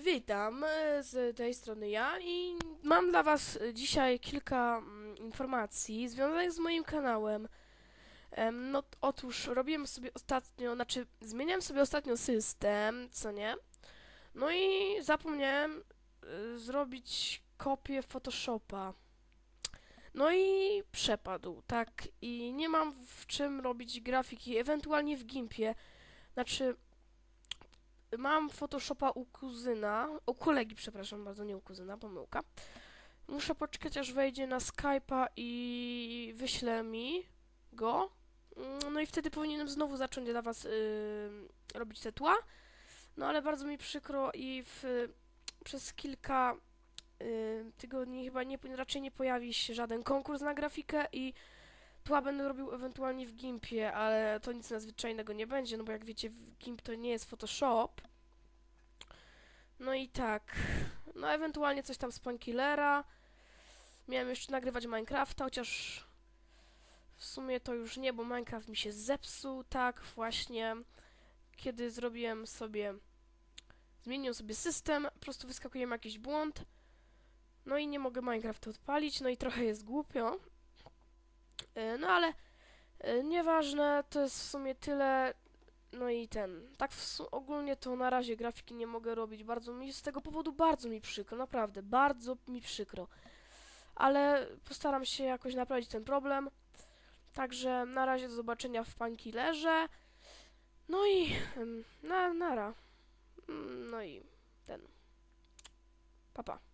Witam e, z tej strony ja i mam dla Was dzisiaj kilka mm, informacji związanych z moim kanałem. Em, No, otóż robiłem sobie ostatnio, znaczy zmieniałem sobie ostatnio system, co nie? No i zapomniałem e, zrobić kopię Photoshopa. No i przepadł, tak? I nie mam w czym robić grafiki, ewentualnie w Gimpie. Znaczy, Mam Photoshopa u kuzyna, u kolegi, przepraszam bardzo, nie u kuzyna, pomyłka. Muszę poczekać, aż wejdzie na Skype'a i wyśle mi go. Mm, No i wtedy powinienem znowu zacząć dla was ym, robić te tła. No ale bardzo mi przykro i w, przez kilka ym, tygodni chyba nie, raczej nie pojawi się żaden konkurs na grafikę i tła będę robił ewentualnie w Gimpie, ale to nic nadzwyczajnego nie będzie, no bo jak wiecie, Gimp to nie jest Photoshop. No i tak, no ewentualnie coś tam z Punkillera. Miałem jeszcze nagrywać Minecrafta, chociaż w sumie to już nie, bo Minecraft mi się zepsuł, tak właśnie. Kiedy zrobiłem sobie, zmieniłem sobie system, po prostu wyskakuje jakiś błąd. No i nie mogę Minecrafta odpalić, no i trochę jest głupio. E, No ale e, nieważne, to jest w sumie tyle. No i ten. Tak ogólnie to na razie grafiki nie mogę robić. Bardzo mi z tego powodu bardzo mi przykro, naprawdę, bardzo mi przykro. Ale postaram się jakoś naprawić ten problem. Także na razie do zobaczenia w Pankillerze. No i na, nara. Mm, No i ten. Papa. Pa.